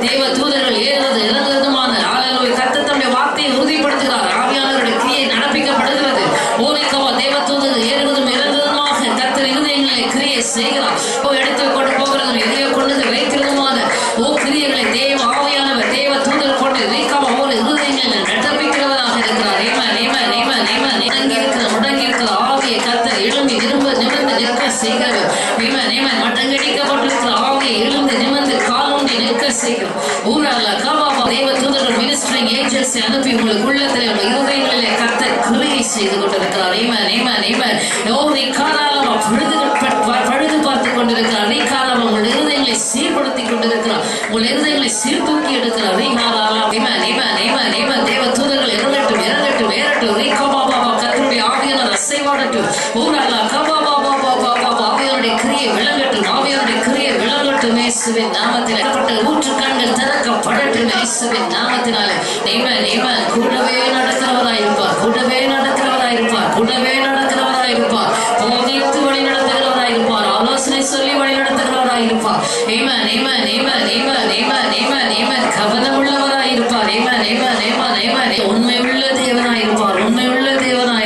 ദൈവദൂതൻ இக்காலம் பழுது பார்த்து கொண்டிருக்கிறார். இக்காலம் உங்கள் இருதயங்களை சீர்படுத்தி கொண்டிருக்கிறார். உங்கள் இருதயங்களை சீர்தூக்கி எடுக்கிறார். தேவ தூதர்கள் இறங்கட்டும் இறங்கட்டும் ஏறட்டும் கத்தருடைய ஆவியாளர் அசைவாடட்டும். ஊரல்லா நாமத்தினாலே. கூடவே நடக்கிறவராயிருப்பார். கூடவே நடக்கிறவராயிருப்பார். கூடவே நடக்கிறவர் இருப்பார் போதித்து வழி நடத்துகிறவராய் இருப்பார் ஆலோசனை சொல்லி வழி நடத்துகிறவராய் இருப்பார் amen amen amen amen amen amen amen கவனம் உள்ளவராய் இருப்பார் ஏமன் ஏமன் ஏமன் ஏமன் உண்மை உள்ள தேவனாய் இருப்பார் உண்மை உள்ள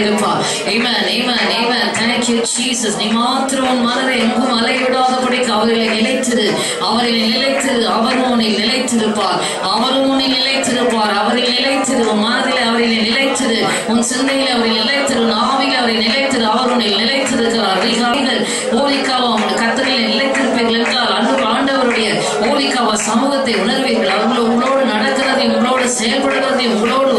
இருப்பா ஏமன் ஏமன் ஏமன் thank you Jesus. நீ மாத்திரம் உன் மனதை எங்கும் அலைவிடாதபடிக்கு அவர்களை நிலைத்திரு. அவரில் நிலைத்திரு. அவரும் உன்னை நிலைத்திருப்பார். அவரும் உன்னை நிலைத்திருப்பார். அவரை நிலைத்திரு. உன் மனதில் அவரை நிலைத்திரு. உன் சிந்தையில் அவரை நிலைத்திரு. உன் ஆவியில் அவரை நிலைத்திரு. அவர் உன்னை நிலைத்திருக்கிறார். நீங்கள் ஓலிக்காவா உன் கத்தரில் நிலைத்திருப்பீர்கள் என்றால் அன்று ஆண்டவருடைய ஓலிக்காவா சமூகத்தை உணர்வீர்கள். அவர்கள் உங்களோடு நடக்கிறதையும் உங்களோடு செயல்படுகிறதையும் உங்களோடு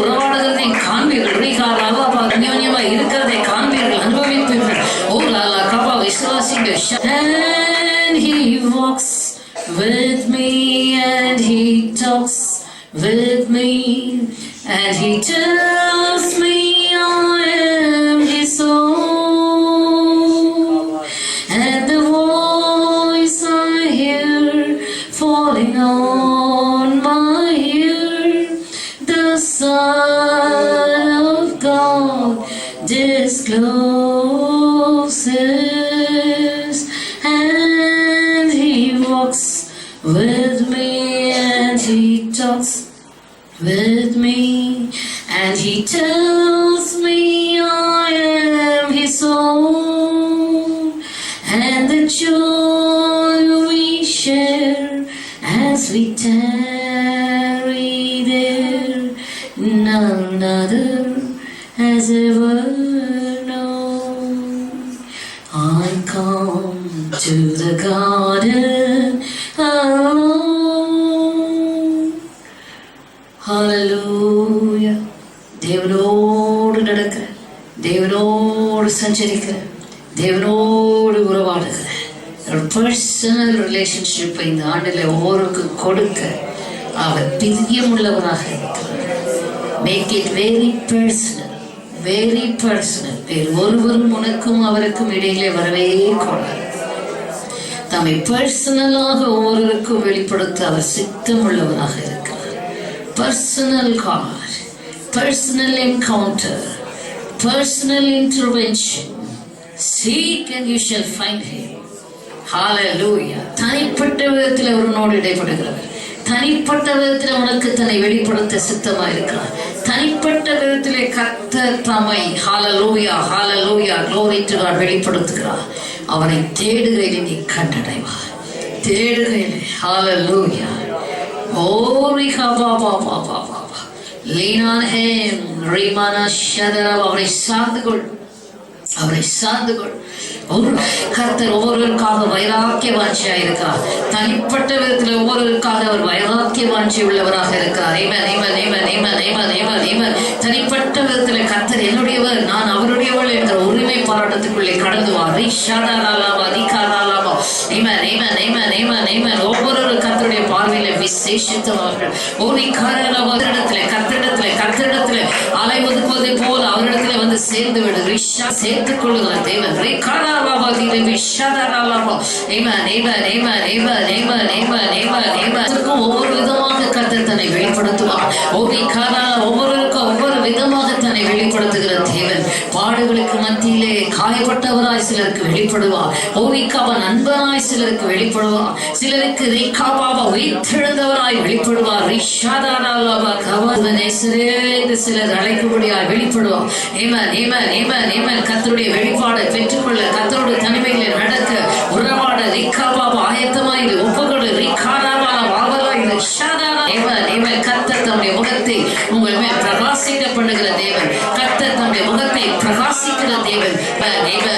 share as we tarry there none other has ever known I come to the garden alone Hallelujah. தேவனோடு நடக்கிற தேவனோடு சஞ்சரிக்கிற தேவனோடு உறவாடுகிற பர்சனல் ரிலேஷன்ஷிப்பை இந்த ஆண்டில் ஒவ்வொருக்கும் கொடுக்க அவர் பிரியமுள்ளவராக இருக்கிறார். Make it very personal very personal வேறு ஒருவரும் உனக்கும் அவருக்கும் இடையிலே வரவே கூடாது. தம்மை பர்சனலாக ஒவ்வொருவருக்கும் வெளிப்படுத்த அவர் சித்தம் உள்ளவராக இருக்கிறார். Personal care personal encounter personal intervention seek and you shall find him தனிப்பட்ட விதத்தில் அவனோடு இடைப்படுகிறவர். தனிப்பட்ட விதத்தில் அவனுக்கு தன்னை வெளிப்படுத்த சித்தமா இருக்கிறார் தனிப்பட்ட விதத்திலே கத்த தமை ஹாலலூயா ஹாலலூயா க்ளோரிட்டுவார் வெளிப்படுத்துகிறார். அவனை தேடுகையில் நீ கண்டடைவார் தேடுகையில் ஹாலலூயா ஓரி ஹபா பா பா லீனான் ஹேம் ரீமானா ஷதரா அவரை சார்ந்து கொள். அவரை சார்ந்து கொள். ஒரு கர்த்தர் ஒவ்வொருவருக்காக வைராக்கிய வாஞ்சியா இருக்கிறார். தனிப்பட்ட விதத்தில் ஒவ்வொருவருக்காக அவர் வைராக்கிய வாஞ்சி உள்ளவராக இருக்கிறார். தனிப்பட்ட விதத்தில் கர்த்தர் என்னுடையவர் நான் அவருடையவள் என்ற உரிமை பாராட்டத்துக்குள்ளே கடந்து வா. ரிஷாதாலாமா அதிகாராலாமா நேம நேம நேம நேம நேம ஒவ்வொரு கர்த்தருடைய பார்வையில விசேஷித்தவர்கள். ஒரு காரணத்திலே சேர்ந்து விடு ரிஷா சேர்த்துக் கொள்ளுகிற தேவன். ஒவ்வொரு விதமாக கத்த தன்னை வெளிப்படுத்துவார். ஒவ்வொருவருக்கும் ஒவ்வொரு விதமாக தன்னை வெளிப்படுத்துகிற தேவன். பாடுகளுக்கு மத்தியிலே காயப்பட்டவராய் சிலருக்கு வெளிப்படுவார். ஓவிக்காவா நண்பனாய் சிலருக்கு வெளிப்படுவார். சிலருக்கு ரீகாபாவா உயிர்த்தெழுந்தவராய் வெளிப்படுவார். ரிஷாதாராவா கவாதனேசரே என்று சிலர் அழைக்கும்படியாய் வெளிப்படுவார். ஏமா ஏமன் ஏமன் ஏமன் கத்தருடைய வெளிப்பாடை பெற்றுக்கொள்ள கத்தருடைய தனிமைகளை நடக்க உறவாட ரிக்காபாபா ஆயத்தமாய் இது ஒப்புக்கொடு ரிக்காராபால வாவலா இது ஷாதாரா ஏமன் ஏமன் கத்தர் தம்முடைய முகத்தை உங்கள் மேல் பிரகாசிக்க பண்ணுகிற தேவன். கத்தர் தம்முடைய முகத்தை பிரகாசிக்கிற தேவன். ஏமன்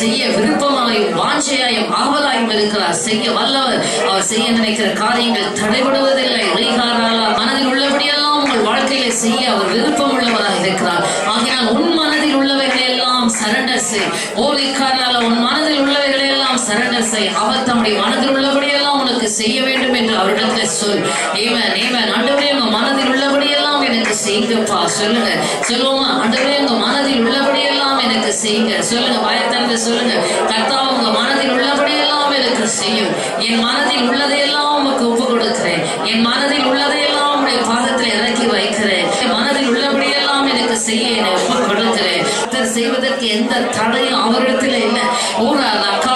செய்ய விருப்பமாயும் வாஞ்சையாயும் ஆவலாயும் இருக்கிறார். செய்ய வல்லவர். அவர் செய்ய நினைக்கிற காரியங்கள் தடைபடுவதில்லை. ரீகாராலா மனதில் உள்ளபடியெல்லாம் உங்கள் வாழ்க்கையில செய்ய அவர் விருப்பம் உள்ளவராக இருக்கிறார். ஆகினால் உன் மனதில் உள்ளவைகளை எல்லாம் சரண்டர் செய். ஓலிக்காரால உன் மனதில் உள்ளவைகளை எல்லாம் சரண்டர் செய். அவர் தம்முடைய மனதில் உள்ளபடியெல்லாம் உனக்கு செய்ய வேண்டும் என்று அவரிடத்தில் சொல். ஏவன் ஏவன் ஆண்டவரே உங்க மனதில் உள்ளபடியெல்லாம் எனக்கு செய்யுங்கப்பா. சொல்லுங்க. சொல்லுவோமா? ஆண்டவரே உங்க மனதில் உள்ளபடியெல்லாம் எனக்கு செய்யுங்க. சொல்லுங்க என்று சொல்லுங்க. கர்த்தா உங்க மனதில் உள்ளபடியெல்லாம் எனக்கு செய்யும். என் மனதில் உள்ளதையெல்லாம் உமக்கு ஒப்பு கொடுக்கிறேன் என் மனதில் உள்ளதையெல்லாம் உடைய பாதத்தில் இறக்கி வைக்கிறேன். என் மனதில் உள்ளபடியெல்லாம் எனக்கு செய்ய என்னை ஒப்பு கொடுக்கிறேன் செய்வதற்கு எந்த தடையும் அவரிடத்தில் இல்லை. ஊராதா அக்கா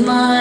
my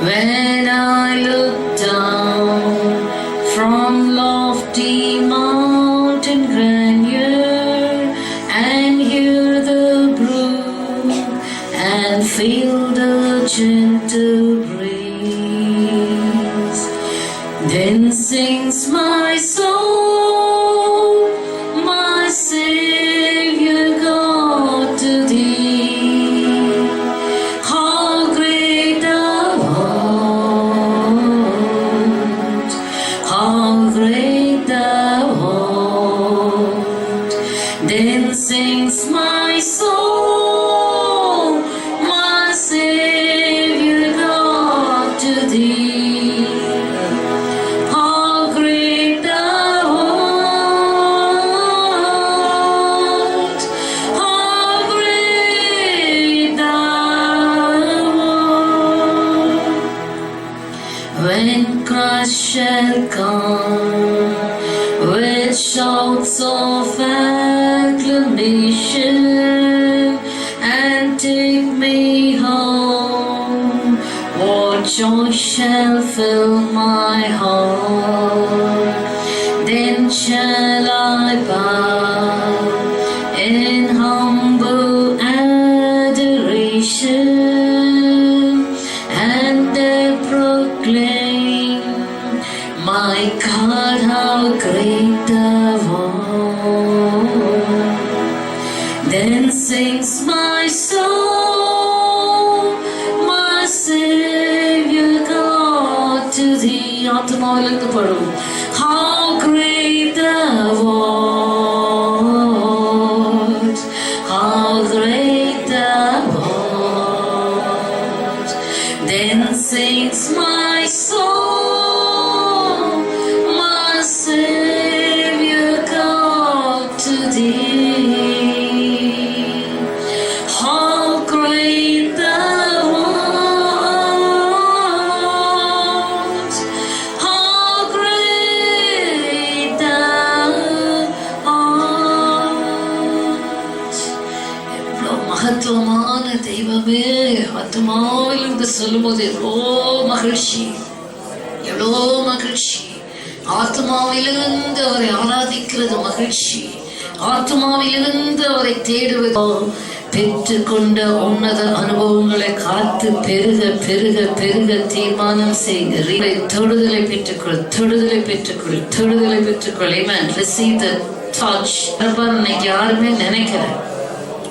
When I look down from lofty mountain grandeur and hear the brook and feel the gentle shall come with shouts of acclamation and take me home. What joy shall How great ஆத்மாவிலிருந்து அவரை ஆராதிக்கிறது மகிழ்ச்சி. ஆத்மாவிலிருந்து அவரை தேடுவது. பெற்றுக்கொண்ட உன்னத அனுபவங்களை காத்து பெருக பெருக பெருக தீர்மானம் செய்கிற தொடுதலை பெற்றுக்கொள் தொடுதலை பெற்றுக்கொள் தொடுதலை பெற்றுக்கொள். Amen. தொடுதலை the touch இன்னைக்கு யாருமே நினைக்கிறேன்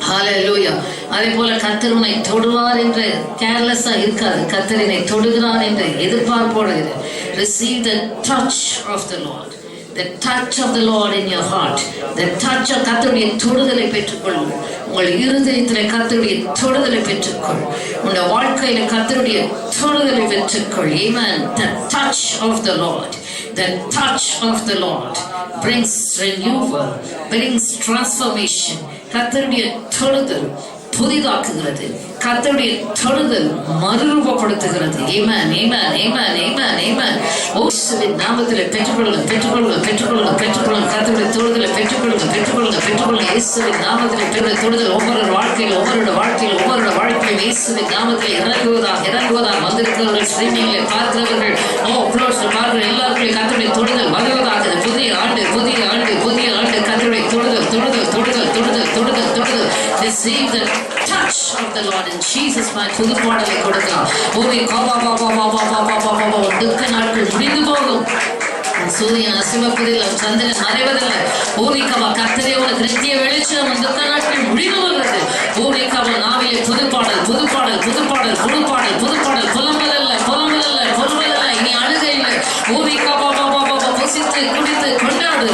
ஹalleluya அதே போல கர்த்தர் உன்னை தொடுவார் என்று கேர்லெஸ்ஸா இருக்காது. கத்தரினை தொடுகிறார் என்று எதிர்பார்ப்போடு receive the touch of the Lord the touch of the Lord in your heart, the touch of கத்தருடைய தொடுதலை பெற்றுக்கொள்ளுங்கள் உங்கள் இருதயத்தில் கத்தருடைய தொடுதலை பெற்றுக்கொள் உன்னுடைய வாழ்க்கையில் கத்தருடைய தொடுதலை பெற்றுக்கொள் Yemen the touch of the Lord the touch of the Lord brings renewal brings transformation கத்தருடைய தொடுதல் புதிதாக்குகிறது. கத்தருடைய தொழுதல் மறுரூபப்படுத்துகிறது. ஏமன் ஏமன் ஏமன் ஏமன் ஏமன் ஓசுவின் நாமத்தில் பெற்றுக்கொள்ளுங்க பெற்றுக்கொள்ளுங்க பெற்றுக்கொள்ளுங்க பெற்றுக்கொள்ளுங்க கத்தருடைய தொடுதலை பெற்றுக்கொள்ளுங்க பெற்றுக்கொள்ளுங்க பெற்றுக்கொள்ளுங்க இயேசுவின் நாமத்தில் பெற்ற தொழுதல் ஒவ்வொரு வாழ்க்கையில் ஒவ்வொரு வாழ்க்கையில் ஒவ்வொரு வாழ்க்கையில் இயேசுவின் நாமத்தில் இறங்குவதாக இறங்குவதாக வந்திருக்கிறவர்கள் ஸ்ட்ரீமிங்களை பார்க்கிறவர்கள் ஓ அப்லோட்ஸ் பார்க்கிற எல்லாருக்குமே கத்தருடைய தொழுதல் வருவதாக புதிய ஆண்டு புதிய ஆண்டு கர்த்தருடைய தொடுதல் தொடுதல் தொடுதல் தொடுதல் தொடுதல் தொடுதல் receive the touch of the Lord in Jesus mighty புது பாடலை கொடுக்கலாம் ஓவி காபா பாபா பாபா பாபா பாபா துக்க நாட்கள் முடிந்து போகும் சூரியன் அசிவப்பதில்லை சந்திரன் மறைவதில்லை ஓவிக்கவா கத்தரே உனக்கு நித்திய வெளிச்சம் துக்க நாட்கள் முடிவு வருகிறது ஓவிக்கவா நாவிலே புது பாடல் புது பாடல் புது பாடல் புது பாடல் இனி அழுகை இல்லை ஓவிக்கவா பாபா பாபா புசித்து குடித்து கொண்டாடு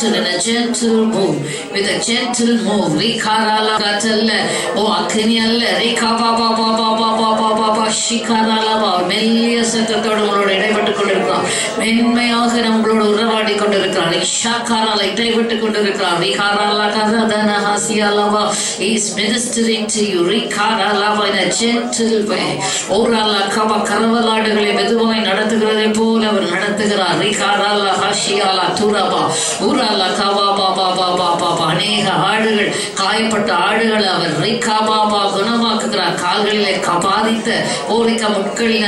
to the gentle moon. With a gentle move ரிகாராலா கத்தல்ல ஓ அக்னி அல்ல ரிகா பா பா பா பா பா பா பா பா பா ஷிகாராலா பா மெல்லிய சத்தத்தோடு உங்களோட இடைப்பட்டு கொண்டிருக்கிறார் மென்மையாக நம்மளோட உறவாடி கொண்டிருக்கிறார் இஷாக்காரால இடைப்பட்டு கொண்டிருக்கிறார் ரிகாராலா கதன ஹாசியாலாவா is ministering to you ரிகாராலாவா in a gentle way ஓராலா கபா கரவலாடுகளை மெதுவாய் நடத்துகிறதை போல அவர் நடத்துகிறார் ரிகாராலா ஹாஷியாலா துரபா ஊராலா கவா பா பா பா அநேக ஆடுகள் காயப்பட்ட ஆடுகளை அவர் ரிகா குணமாக்குகிறார். கால்களிலே பாதித்த ஓரிக்க முட்களில்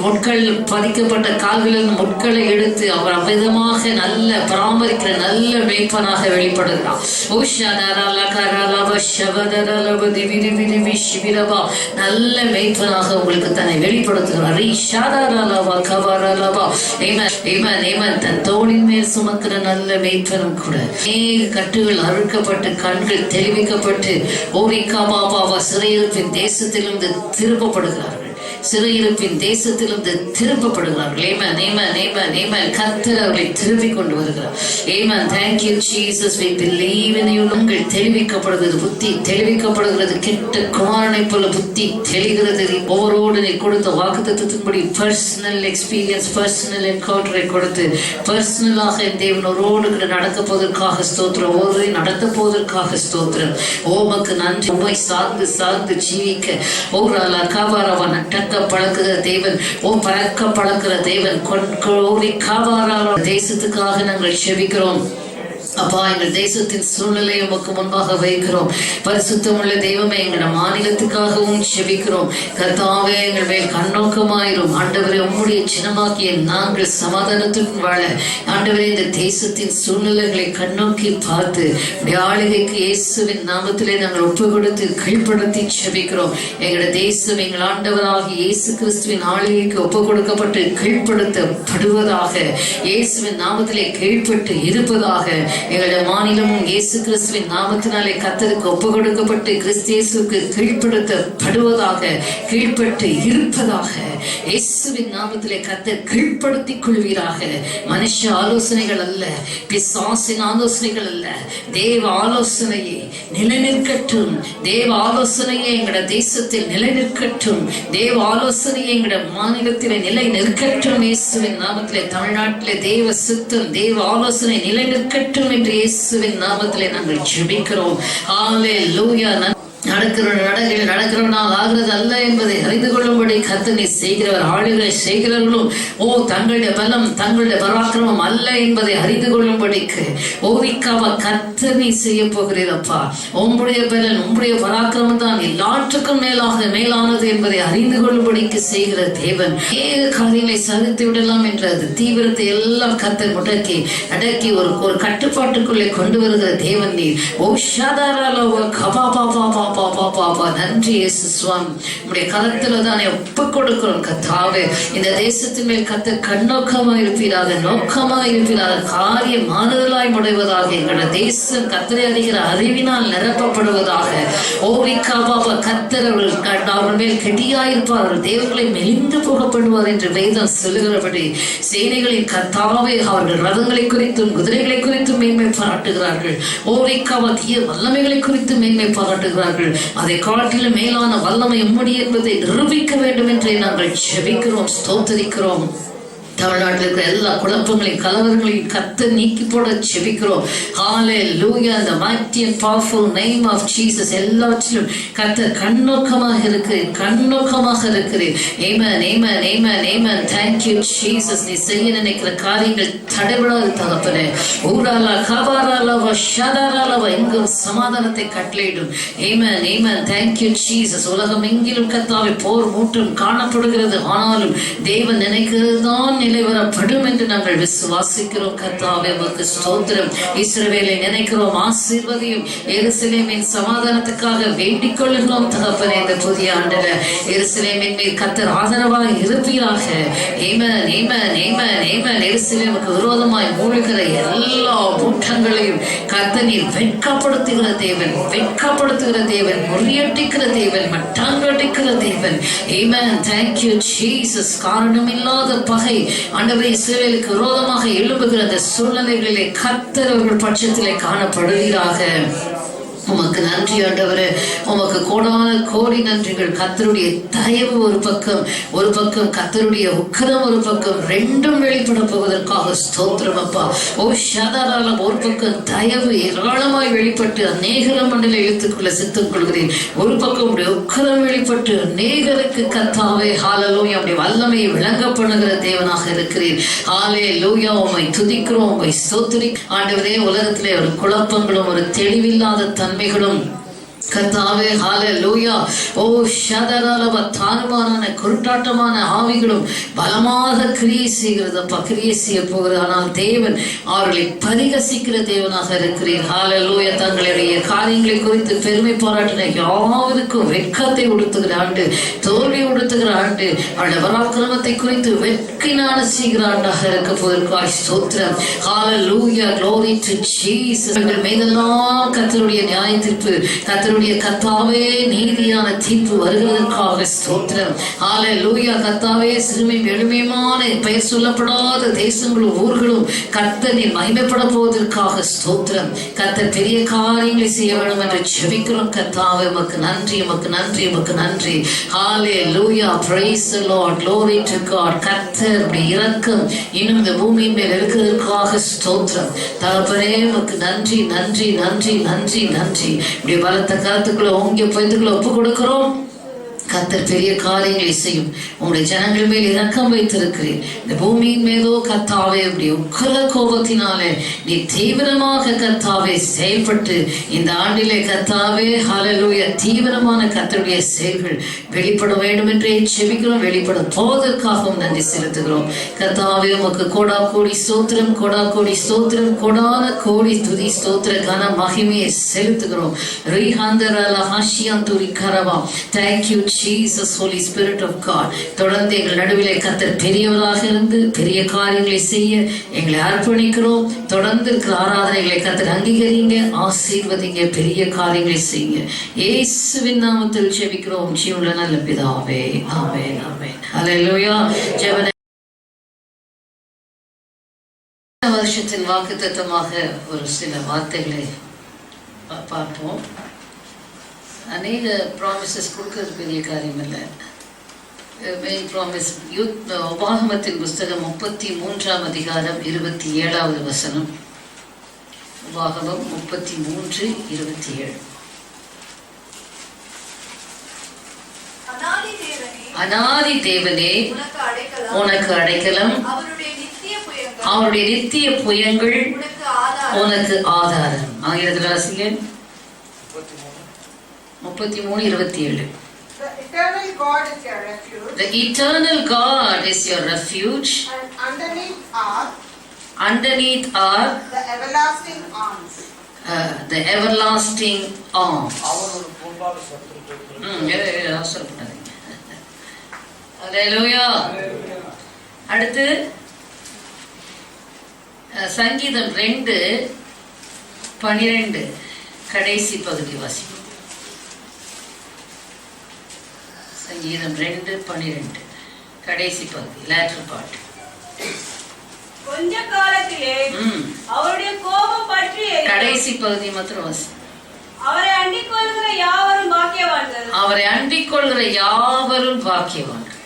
முட்கள் பதிக்கப்பட்ட கால்களில் முட்களை எடுத்து அவர் அவ்விதமாக நல்ல பராமரிக்கிற நல்ல மேய்ப்பனாக வெளிப்படுகிறார். நல்ல மேய்ப்பனாக உங்களுக்கு தன்னை வெளிப்படுத்துகிறார். தன் தோளின் மேல் சுமக்கிற நல்ல மேய்ப்பனும் கூட. அநேக கட்டுகள் அறுக்கப்பட்டு கண்கள் தெளிவிக்கப்பட்டு ஓரிக்கா பாபாவா சிறையிருப்பின் தேசத்திலிருந்து திரும்பப்படுகிறார். சிறையிருப்பின் தேசத்திலிருந்து திருப்பப்படுகிறார்கள். ஏமன் ஏமன் ஏமன் ஏமன் கர்த்தர் அவர்களை திருப்பி கொண்டு வருகிறார். Yemen thank you Jesus we believe in you உங்கள் தெளிவிக்கப்படுகிறது. புத்தி தெளிவிக்கப்படுகிறது. கெட்ட குமாரனை போல புத்தி தெளிகிறது. ஓவரோடு நீ கொடுத்த வாக்குத்தத்தின்படி பர்சனல் எக்ஸ்பீரியன்ஸ் பர்சனல் என்கவுண்டரை கொடுத்து பர்சனலாக என் தேவனோரோடு கூட நடக்க போவதற்காக ஸ்தோத்திரம். ஒருவரை நடத்த போவதற்காக ஸ்தோத்திரம். ஓமக்கு நன்றி. உண்மை சார்ந்து சார்ந்து ஜீவிக்க. ஓராலா காவாரவா நட்டக்க பழக்குகிற தேவன் ஓ பழக்க பழக்கிற தேவன். கொன்கோரி காவாரால தேசத்துக்காக நாங்கள் செபிக்கிறோம். அப்பா எங்கள் தேசத்தின் சூழ்நிலையை உமக்கு முன்பாக வைக்கிறோம். பரிசுத்தம் உள்ள தெய்வமே எங்களோட மாநிலத்துக்காகவும் செபிக்கிறோம் கர்த்தாவே எங்கள் மேல் கண்ணோக்கமாயிரும். ஆண்டவரை உம்முடைய சின்னமாக்கிய நாங்கள் சமாதானத்துடன் வாழ ஆண்டவரே இந்த தேசத்தின் சூழ்நிலைகளை கண்ணோக்கி பார்த்து ஆளுகைக்கு இயேசுவின் நாமத்திலே நாங்கள் ஒப்பு கொடுத்து கீழ்படுத்தி செபிக்கிறோம் எங்களோட தேசம் எங்கள் ஆண்டவராக இயேசு கிறிஸ்துவின் ஆளுகைக்கு ஒப்பு கொடுக்கப்பட்டு கீழ்ப்படுத்தப்படுவதாக இயேசுவின் நாமத்திலே கீழ்ப்பட்டு இருப்பதாக எங்களுடைய மாநிலமும் இயேசு கிறிஸ்துவின் நாமத்தினாலே கத்தருக்கு ஒப்பு கொடுக்கப்பட்டு கிறிஸ்தியேசுக்கு கீழ்ப்படுத்தப்படுவதாக கீழ்ப்பட்டு இருப்பதாக இயேசுவின் நாமத்திலே கத்த கீழ்ப்படுத்திக் கொள்வீராக. மனுஷ ஆலோசனைகள் அல்ல பிசாசின் ஆலோசனைகள் அல்ல தேவ ஆலோசனையை நிலைநிற்கட்டும். தேவ ஆலோசனையை எங்களோட தேசத்தில் நிலைநிற்கட்டும். தேவ ஆலோசனையை எங்களோட மாநிலத்திலே நிலை நிற்கட்டும் இயேசுவின் நாமத்திலே தமிழ்நாட்டிலே தேவ சித்தம் தேவ ஆலோசனை நிலை நிற்கட்டும் என்று இயேசுவின் நாமத்திலே நாங்கள் ஜெபிக்கிறோம். ஆலே லூயா நடக்கிற நடக்கிற நடக்கிறவனால் ஆகிறது அல்ல என்பதை அறிந்து கொள்ளும்படி கத்தனை செய்கிறவர் ஆளுகளை செய்கிறவர்களும் ஓ தங்களுடைய பலம் தங்களுடைய பராக்கிரமம் அல்ல என்பதை அறிந்து கொள்ளும்படிக்கு ஓவிக்காவா கத்தனை செய்ய போகிறீரப்பா. உம்முடைய பலன் உம்முடைய பராக்கிரமம் தான் எல்லாற்றுக்கும் மேலாக மேலானது என்பதை அறிந்து கொள்ளும்படிக்கு செய்கிற தேவன். ஏக காரியங்களை சகித்து விடலாம் என்ற அது தீவிரத்தை எல்லாம் கத்தை முடக்கி அடக்கி ஒரு ஒரு கட்டுப்பாட்டுக்குள்ளே கொண்டு வருகிற தேவன் நீர். ஓ ஷாதாராலோ கபா பாபா பாப்பா பாப்பா பாபா நன்றி இயேசு சுவாமி. உடைய கலத்துல தானே ஒப்பு கொடுக்கிறோம் கத்தாவே இந்த தேசத்தின் மேல் கத்த கண்ணோக்கமா இருப்பீராக நோக்கமா இருப்பீராக காரியம் மாறுதலாய் முடைவதாக. எங்களோட தேசம் கத்தரை அறிகிற அறிவினால் நிரப்பப்படுவதாக. ஓவிக்கா பாப்பா கத்தர் அவர்கள் அவர்கள் மேல் கெட்டியாயிருப்பார்கள் தேவர்களை மெலிந்து போகப்படுவார் என்று வேதம் சொல்லுகிறபடி சேனைகளின் கத்தாவே அவர்கள் ரதங்களை குறித்தும் குதிரைகளை குறித்தும் மேன்மை பாராட்டுகிறார்கள். ஓவிக்காவா தீய வல்லமைகளை குறித்து மேன்மை பாராட்டுகிறார்கள். அதை காட்டிலும் மேலான வல்லமை உம்முடைய என்பதை நிரூபிக்க வேண்டும் என்றே நாங்கள் செபிக்கிறோம் ஸ்தோத்தரிக்கிறோம். தமிழ்நாட்டில் இருக்கிற எல்லா குழப்பங்களையும் கலவரங்களையும் கத்து நீக்கி போட செபிக்கிறோம். Hallelujah the mighty powerful powerful name of Jesus. எல்லாவற்றிலும் கத்த கண்ணோக்கமாக இருக்கிறேன் கண்ணோக்கமாக இருக்கிறேன் நேம நேம amen amen thank you Jesus நீ செய்ய நினைக்கிற காரியங்கள் தடைபடாது தகப்பனே. ஊராலா கபாராலாவா ஷதாராலவா எங்கும் சமாதானத்தை கட்டளையிடும். ஏமன் ஏமன் தேங்க்யூ ஜீசஸ் உலகம் எங்கிலும் கத்தாவை போர் மூட்டும் காணப்படுகிறது. ஆனாலும் தேவன் நினைக்கிறது தான் நிலைவரப்படும் என்று நாங்கள் விசுவாசிக்கிறோம். கர்த்தாவே உமக்கு ஸ்தோத்திரம். இஸ்ரவேலை நினைக்கிறோம். ஆசீர்வதியும் எருசலேமின் சமாதானத்துக்காக வேண்டிக் கொள்ளுகிறோம். தகப்பனே இந்த புதிய ஆண்டுல எருசலேமின் மேல் கத்தர் ஆதரவாக இருப்பீராக. ஏமன் ஏமன் ஏமன் ஏமன் எருசலேமுக்கு விரோதமாய் மூழ்கிற எல்லா கூட்டங்களையும் கத்தனீர் வெட்கப்படுத்துகிற தேவன் வெட்கப்படுத்துகிற தேவன் முறியடிக்கிற தேவன் மட்டாங்கடிக்கிற தேவன். ஏமன் தேங்க்யூ ஜீசஸ் காரணமில்லாத பகை ஆண்டவரே இஸ்ரேலுக்கு விரோதமாக எழும்புகிற அந்த சூழ்நிலைகளிலே கத்தர் அவர்கள் பட்சத்திலே காணப்படுவீராக. உமக்கு நன்றி ஆண்டவரே. உமக்கு கோடான கோடி நன்றிகள். கத்தருடைய தயவு ஒரு பக்கம் ஒரு பக்கம் கத்தருடைய உக்கரம் ஒரு பக்கம் ரெண்டும் வெளிப்பட போவதற்காக ஸ்தோத்திரம் அப்பா. ஓ ஷதாராலம் ஒரு பக்கம் தயவு ஏராளமாய் வெளிப்பட்டு அநேகர மண்டல எழுத்துக்குள்ள சித்தம் கொள்கிறேன் ஒரு பக்கம் உடைய உக்கரம் வெளிப்பட்டு அநேகருக்கு கத்தாவே ஹாலலோய் அப்படி வல்லமையை விளங்க பண்ணுகிற தேவனாக இருக்கிறேன் ஹாலே லூயா உம்மை துதிக்கிறோம் உமை ஸ்தோத்திரி ஆண்டவரே உலகத்திலே ஒரு குழப்பங்களும் ஒரு தெளிவில்லாத நன்மைகளும் கத்தாவே ஹால லூயா ஓ ஷதரலவ தானுமான குருட்டாட்டமான ஆவிகளும் பலமாக கிரியை செய்கிறது அப்பா கிரியை செய்ய போகிறது. ஆனால் தேவன் அவர்களை பரிகசிக்கிற தேவனாக இருக்கிறீர். ஹால லூயா தங்களுடைய காரியங்களை குறித்து பெருமை பாராட்டின யாவருக்கும் வெட்கத்தை உடுத்துகிற ஆண்டு தோல்வி உடுத்துகிற ஆண்டு அவருடைய பராக்கிரமத்தை குறித்து வெட்கினான செய்கிற ஆண்டாக இருக்க போவதற்காய் ஸ்தோத்திரம். ஹால லூயா க்ளோரி டு ஜீசஸ் மீதெல்லாம் கத்தருடைய நியாய தீர்ப்பு கர்த்தருடைய கத்தாவே நீதியான தீர்ப்பு வருகிறதற்காக ஸ்தோத்திரம். ஆலே லூயா கத்தாவே சிறுமி எளிமையுமான பெயர் சொல்லப்படாத தேசங்களும் ஊர்களும் கத்தனை மகிமைப்பட போவதற்காக ஸ்தோத்திரம். கத்த பெரிய காரியங்களை செய்ய வேண்டும் என்று ஜெபிக்கிறோம். கத்தாவே உமக்கு நன்றி உமக்கு நன்றி உமக்கு நன்றி. Hallelujah praise Lord glory to God கர்த்தர் இறக்கம் இன்னும் இந்த பூமியின் மேல் இருக்கிறதற்காக ஸ்தோத்திரம். தகப்பனே உமக்கு நன்றி நன்றி நன்றி நன்றி நன்றி. இப்படி பலத்த கருத்துக்களை ஓங்கிய பயத்துக்களை ஒப்பு கொடுக்கிறோம். கத்தர் பெரிய காரியங்களை செய்யும். உங்களுடைய ஜனங்கள் மேல் இரக்கம் வைத்திருக்கிறேன். இந்த பூமியின் மேலோ கத்தாவே அப்படி உக்கர கோபத்தினாலே நீ தீவிரமாக கத்தாவே செயல்பட்டு இந்த ஆண்டிலே கத்தாவே ஹலலூய தீவிரமான கத்தருடைய செயல்கள் வெளிப்பட வேண்டும் என்றே செபிக்கிறோம் வெளிப்பட போவதற்காகவும் நன்றி செலுத்துகிறோம். கத்தாவே உமக்கு கோடா கோடி சோத்திரம் கோடா கோடி சோத்திரம் கோடான கோடி துதி சோத்திர கன மகிமையை செலுத்துகிறோம். ஹாஷியான் துரி கரவா thank you Jesus Holy Spirit of God தொடர்ந்து எங்கள் நடுவிலே கத்தர் பெரியவராக இருந்து பெரிய காரியங்களை செய்ய எங்களை அர்ப்பணிக்கிறோம். தொடர்ந்து இருக்கிற ஆராதனைகளை கத்தர் அங்கீகரிங்க ஆசீர்வதிங்க பெரிய காரியங்களை செய்யுங்க. ஏசுவின் நாமத்தில் ஜெபிக்கிறோம். ஜீவுள்ள நல்ல பிதாவே. ஆமென் ஆமென். ஹalleluya ஜெவன வருஷத்தின் வாக்குத்தத்தமாக ஒரு சில வார்த்தைகளை பார்ப்போம். அநேக ப்ராமிசஸ் கொடுக்கறது பெரிய காரியம் இல்லை மெயின் ப்ராமிஸ் யூத் உபாகமத்தின் புஸ்தகம் முப்பத்தி மூன்றாம் அதிகாரம் இருபத்தி ஏழாவது வசனம். உபாகமம் முப்பத்தி மூன்று இருபத்தி ஏழு. அனாதி தேவனே, உனக்கு அடைக்கலம், அவருடைய நித்திய புயங்கள் உனக்கு ஆதாரம். ஆங்கிலத்தில் வாசிங்க முப்பத்தி மூணு இருபத்தி ஏழு The eternal God is your refuge, The eternal God is your refuge. and underneath are Underneath are the everlasting arms. uh, the everlasting arms. அடுத்து சங்கீதம் ரெண்டு பனிரெண்டு கடைசி பகுதி வாசிப்போம் சங்கீதம் ரெண்டு பனிரெண்டு. கடைசி பகுதி லேட்டர் பாட்டு கொஞ்ச காலத்திலே அவருடைய கோபம் பற்றி. கடைசி பகுதி மாத்திரம் வாசி. அவரை அண்டிக் கொள்கிற யாவரும் பாக்கியவான்கள். அவரை அண்டிக் கொள்கிற யாவரும் பாக்கியவான்கள்.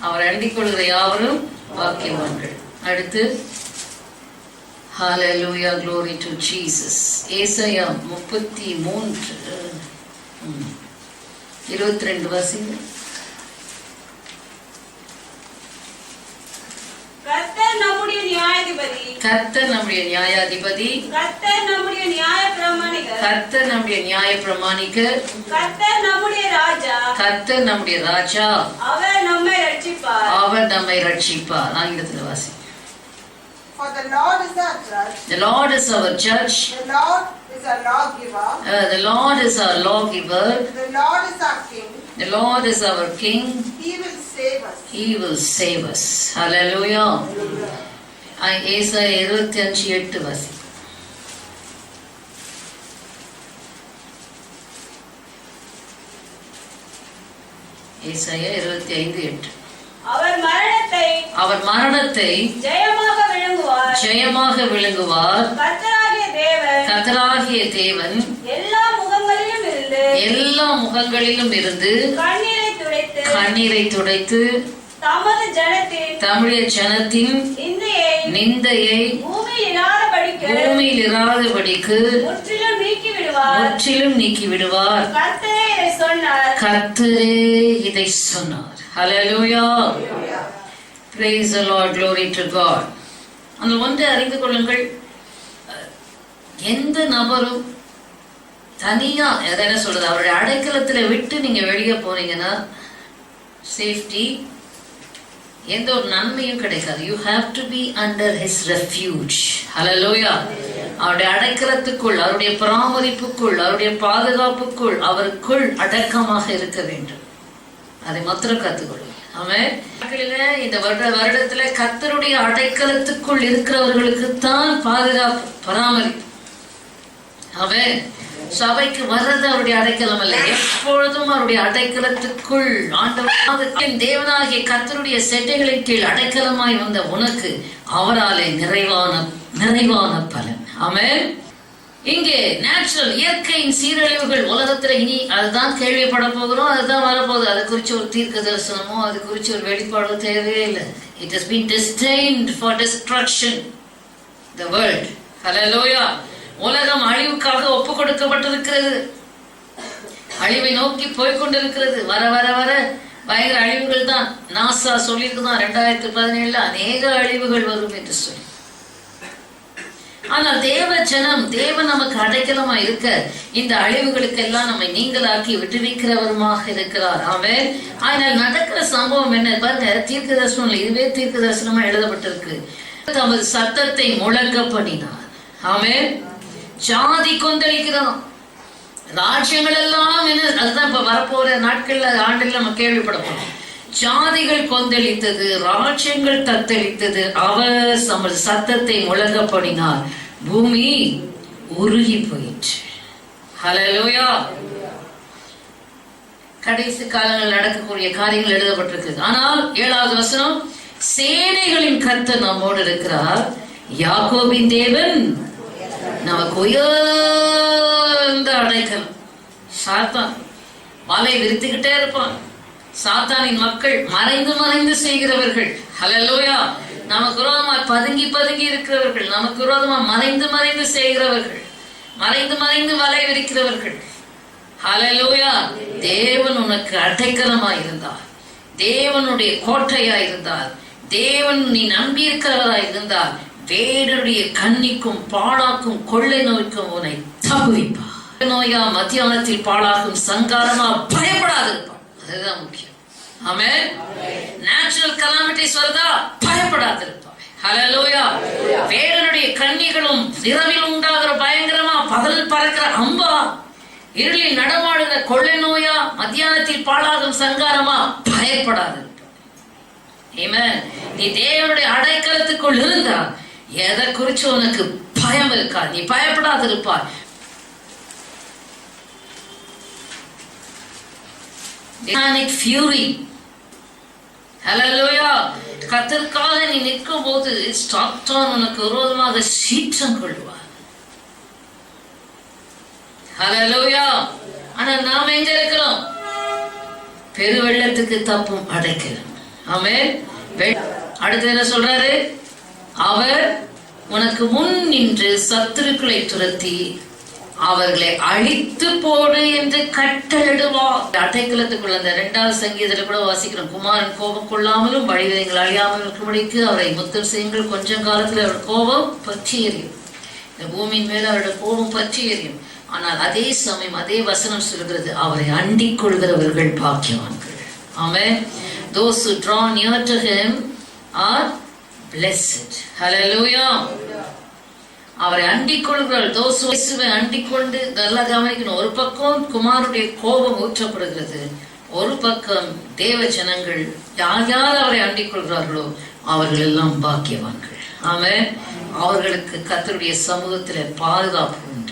அவரை அண்டிக் கொள்கிற யாவரும் பாக்கியவான்கள். அடுத்து ஹalleluya glory to jesus. ஏசாயா முப்பத்தி மூன்று. இருபத்தி ரெண்டு வாசிங்க. கர்த்தர் நம்முடைய நியாயாதிபதி. கர்த்தர் நம்முடைய நியாயாதிபதி. கர்த்தர் நம்முடைய நியாய பிரமாணிகர் கர்த்தர் நம்முடைய நியாய பிரமாணிக்கர் கர்த்தர் நம்முடைய ராஜா. கர்த்தர் நம்முடைய ராஜா. அவர் நம்மை ரட்சிப்பார். அவர் நம்மை ரட்சிப்பார். ஆங்கிலத்தில் வாசி. For the Lord is our judge, The Lord is our judge. the Lord is our lawgiver, Uh, the Lord is our lawgiver. the Lord is our king. The Lord is our King. He will save us. He will save us. Hallelujah. I- ஏசாயா இருபத்தி அஞ்சு எட்டு வாசி ஏசாயா இருபத்தி ஐந்து எட்டு அவர் மரணத்தை அவர் மரணத்தை ஜெயமாக விழுங்குவார் ஜெயமாக விழுங்குவார் கர்த்தராகிய தேவன் எல்லா முகங்களிலும் இருந்து எல்லா முகங்களிலும் இருந்து கண்ணீரை துடைத்து கண்ணீரை துடைத்து தமது ஜனத்தின் தமிழ் ஜனத்தின் நிந்தையை நிந்தையை பூமியில் இராதபடிக்கு பூமியில் இராதபடிக்கு முற்றிலும் நீக்கி விடுவார் முற்றிலும் நீக்கி விடுவார் கர்த்தரே இதை சொன்னார். கர்த்தரே இதை சொன்னார். Hallelujah praise Lord glory to God அந்த ஒன்றை அறிந்து கொள்ளுங்கள். எந்த நபரும் தனியா எதை என்ன சொல்றது அவருடைய அடைக்கலத்துல விட்டு நீங்க வெளியே போனீங்கன்னா சேஃப்டி எந்த ஒரு நன்மையும் கிடைக்காது. You have to be under his refuge hallelujah அவருடைய அடைக்கலத்துக்குள் அவருடைய பராமரிப்புக்குள் அவருடைய பாதுகாப்புக்குள் அவருக்குள் அடக்கமாக இருக்க வேண்டும். அதை மாத்திரம் கத்துக்கொள்ளும் அவன் இந்த வருட வருடத்துல கத்தருடைய அடைக்கலத்துக்குள் இருக்கிறவர்களுக்கு தான் பாதுகாப்பு பராமரிப்பு. அவன் சபைக்கு வர்றது அவருடைய அடைக்கலம் அல்ல. எப்பொழுதும் அவருடைய அடைக்கலத்துக்குள் ஆண்டவர் தேவனாகிய கத்தருடைய செட்டைகளின் கீழ் அடைக்கலமாய் வந்த உனக்கு அவராலே நிறைவான நிறைவான பலன். அவன் இங்கே நேச்சுரல் இயற்கையின் சீரழிவுகள் உலகத்துல இனி அதுதான் கேள்விப்பட போகிறோம் அதுதான் வரப்போகுது. அது குறிச்சு ஒரு தீர்க்க தரிசனமோ அது குறிச்சு ஒரு வெளிப்பாடோ தேவையே இல்லை. It has destined for for the world hallelujah உலகம் அழிவுக்காக ஒப்பு கொடுக்கப்பட்டிருக்கிறது அழிவை நோக்கி போய் கொண்டிருக்கிறது வர வர வர. பயங்கர அழிவுகள் தான் நாசா சொல்லியிருக்குதான். ரெண்டாயிரத்தி பதினேழுல அநேக அழிவுகள் வரும் என்று சொல்லி. ஆனால் தேவ ஜனம் தேவன் நமக்கு அடைக்கலமா இருக்க இந்த அழிவுகளுக்கெல்லாம் நம்மை நீங்களாக்கி விடுவிக்கிறவருமாக இருக்கிறார். அவன் ஆனால் நடக்கிற சம்பவம் என்ன? பாருங்க தீர்க்க தரிசனம் இதுவே தீர்க்க தரிசனமா எழுதப்பட்டிருக்கு. தமது சத்தத்தை முழங்க பண்ணினார் ஆமென். ஜாதி கொந்தளிக்கிறான். ராஜ்யங்கள் எல்லாம் என்ன அதுதான் இப்ப வரப்போற நாட்கள்ல ஆண்டுகள் நம்ம கேள்விப்பட போறோம் ஜாதிகள் கொந்தளித்தது ராஜ்யங்கள் தத்தளித்தது. அவர் தமது சத்தத்தை முழங்கப்படினார். பூமி உருகி போயிற்று. ஹலலோயா கடைசி காலங்கள் நடக்கக்கூடிய காரியங்கள் எழுதப்பட்டிருக்கு ஆனால் ஏழாவது வசனம் சேனைகளின் கர்த்தர் நம்மோடு இருக்கிறார். யாக்கோபின் தேவன் நமக்கு உயர்ந்த அடைக்கலம். சாத்தான். வலை விரித்துக்கிட்டே இருப்பான். சாத்தானின் மக்கள் மறைந்து மறைந்து செய்கிறவர்கள். ஹலலோயா நமக்கு விரோதமா பதுங்கி பதுங்கி இருக்கிறவர்கள். நமக்கு விரோதமா மறைந்து மறைந்து செய்கிறவர்கள். மறைந்து மறைந்து வலை விரிக்கிறவர்கள் ஹலலோயா தேவன் உனக்கு அடைக்கலமாய் இருந்தார். தேவனுடைய கோட்டையா இருந்தார். தேவன் நீ நம்பி இருக்கிறவராய் இருந்தார். வேடருடைய கண்ணிக்கும் பாழாக்கும் கொள்ளை நோய்க்கும் உன்னை தப்புவிப்பார். நோயா மத்தியானத்தில் பாழாகும் சங்காரமா பயப்படாது இருப்பான் அதுதான் முக்கியம். ஆமே நேச்சுரல் கலாமிட்டிஸ் வருதா? பயப்படாதிருப்பாங்க ஹலலோயா வேடனுடைய கண்ணிகளும் இரவில் உண்டாகிற பயங்கரமா பகல் பறக்கிற அம்பா. இருளில் நடமாடுகிற கொள்ளை நோயா மத்தியானத்தில் பாழாகும் சங்காரமா பயப்படாது நீ தேவனுடைய அடைக்கலத்துக்குள் இருந்தா எதை குறிச்சு உனக்கு பயம் இருக்கா? நீ பயப்படாது இருப்பாய் Demonic ஃபியூரி Hallelujah. கத்திற்காக நீ நிற்கும் போது சாத்தான் உனக்கு விரோதமாக சீற்றம் கொள்வார். ஹalleluya ஆனா நாம் எங்க இருக்கிறோம்? பெருவெள்ளத்துக்கு தப்பும் அடைக்கிறோம். ஆமே அடுத்து என்ன சொல்றாரு? அவர் உனக்கு முன் நின்று சத்துருக்களை துரத்தி அவர்களை அழித்து போடு என்று கட்டளிடுவார் அட்டைக்கலத்துக்குள்ள அந்த இரண்டாவது சங்கீதத்தில் கூட வாசிக்கிறோம். குமாரன் கோபம் கொள்ளாமலும் வழிவதைகள் அழியாமல் இருக்கும்படிக்கு அவரை முத்தம் செய்யுங்கள். கொஞ்சம் காலத்தில் அவர் கோபம் பற்றி எறியும் இந்த பூமியின் மேல அவருடைய கோபம் பற்றி எறியும் ஆனால் அதே சமயம் அதே வசனம் சொல்கிறது அவரை அண்டிக் கொள்கிறவர்கள் பாக்கியவான்கள். ஆமென். Those draw near to him are blessed hello அவரை அண்டிக் கொள்கிறாள் தோசு இயேசுவை அண்டிக் கொண்டு நல்லா கவனிக்கணும். ஒரு பக்கம் குமாருடைய கோபம் ஊற்றப்படுகிறது. ஒரு பக்கம் தேவ ஜனங்கள் யார் யார் அவரை அண்டிக் கொள்கிறார்களோ அவர்கள் எல்லாம் பாக்கியவான்கள். ஆமென். அவர்களுக்கு கத்தருடைய சமூகத்துல பாதுகாப்பு உண்டு.